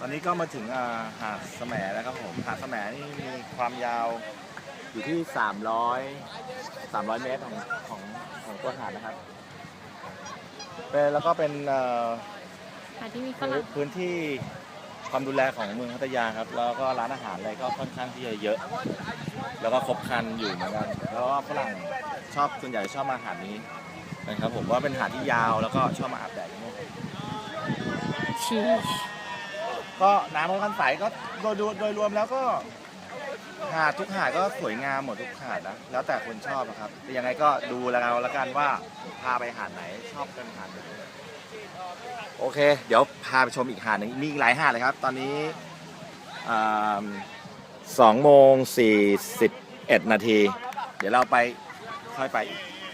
ตอนนี้ก็มาถึงอ่าหาดแสมแล้วครับผมหาดแสมนี่มีความยาวอยู่ที่ 300 300 เมตรของของของตัวหาดนะครับเป็นแล้วก็เป็นเอ่อหาดที่มีฝพื้รั่นงพื้นที่ความดูแลของเมืองพัทยาครับ แล้วก็ร้านอาหารอะไรก็ค่อนข้างที่จะเยอะ แล้วก็ครบครันอยู่เหมือนกันแล้วก็ฝรั่งชอบส่วนใหญ่ชอบมาหาดนี้นะครับผมว่าเป็นหาดที่ยาวแล้วก็ชอบมาอาบแดดที่นี่ชี ก็น้ำค่อนข้างใสก็โดยโดยโดยรวมแล้วก็หาดทุกหาดก็สวยงามหมดทุกหาดนะแล้วแต่คนชอบอะครับแต่ยังไงก็ดูแล้วกันแล้วกันว่าพาไปหาดไหนชอบเป็นหาดไหนโอเค เดี๋ยวพาไปชมอีกหาดหนึ่งมีอีกหลายหาดเลยครับ ตอนนี้สองโมงสี่สิบเอ็ดนาที เดี๋ยวเราไปค่อยไป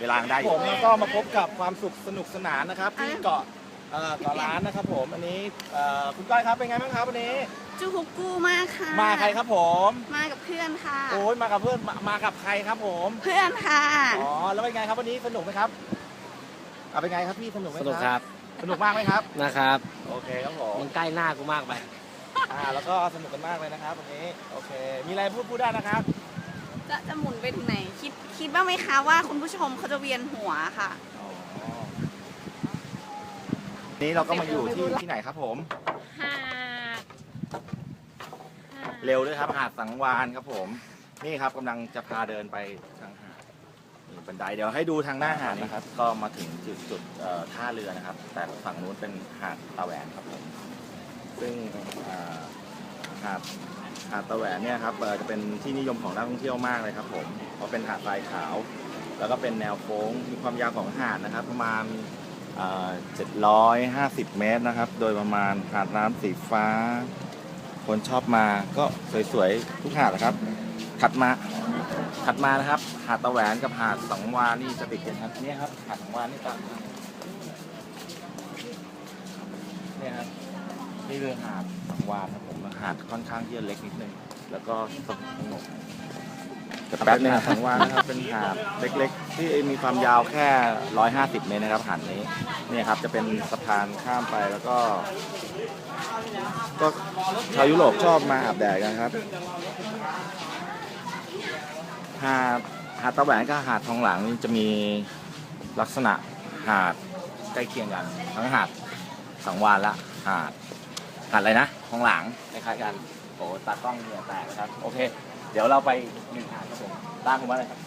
เวลางได้ผมก็มาพบกับความสุขสนุกสนานนะครับที่เกาะ เอ่อเกาะล้านนะครับผมอันนี้เอ่อคุณก้อยครับเป็นไงบ้างครับวันนี้ จูฮุกกูมากค่ะมาใครครับผม มากับเพื่อนค่ะ โอ้ยมากับเพื่อนมามากับใครครับผม เพื่อนค่ะ อ๋อแล้วเป็นไงครับวันนี้สนุกไหมครับเอาเป็นไงครับพี่สนุกไหมสนุกครับสนุกมากไหมครับ นะครับโอเคครับผมมันใกล้หน้ากูมากไป อ่าแล้วก็สนุกกันมากเลยนะครับวันนี้โอเค มีอะไรพูดพูดได้นะครับจะจะหมุนไปถึงไหน คิดคิดบ้างไหมคะว่าคุณผู้ชมเขาจะเวียนหัวค่ะอ๋อ นี่เราก็มาอยู่ที่ที่ไหนครับผมหาดเร็วด้วยครับหาดสังวานครับผม นี่ครับกำลังจะพาเดินไปทางหาดนี่บันไดเดี๋ยวให้ดูทางหน้าหาดนะครับ ก็มาถึงจุดจุดเอ่อท่าเรือนะครับ แต่ฝั่งนู้นเป็นหาดตะแหวนครับผมซึ่งอ่าหาดหาดตะแหวนเนี่ยครับเอ่อจะเป็นที่นิยมของนักท่องเที่ยวมากเลยครับผมเพราะเป็นหาดทรายขาว แล้วก็เป็นแนวโค้งมีความยาวของหาดนะครับ ประมาณเอ่อ 750 เมตรนะครับ โดยประมาณหาดน้ำสีฟ้า คนชอบมาก็สวยๆ ทุกหาดนะครับ ถัดมา ถัดมานะครับ หาดตะแหวนกับหาดสังวานี่จะติดกันครับเนี่ยครับ หาดสังวานี่ตามเนี่ยครับ นี่คือหาดสังวาครับผมหาดค่อนข้างที่จะเล็กนิดนึง แล้วก็สงบ แต่แป๊บนึงสังวานะครับเป็นหาดเล็กๆ ที่มีความยาวแค่ 150 เมตรนะครับหาดนี้เนี่ยครับจะเป็นสะพานข้ามไปแล้วก็ ก็ชาวยุโรปชอบมาอาบแดดกันครับ หาดหาดตะแหวนกับหาดทองหลังนี่จะมีลักษณะหาดใกล้เคียงกัน ทั้งหาดสังวานและหาดหาดอะไรนะทองหลังคล้ายๆกันโอ้ตากล้องเหงื่อแตกครับโอเค เดี๋ยวเราไปหนึ่งหาดครับผมตามผมมาเลยครับ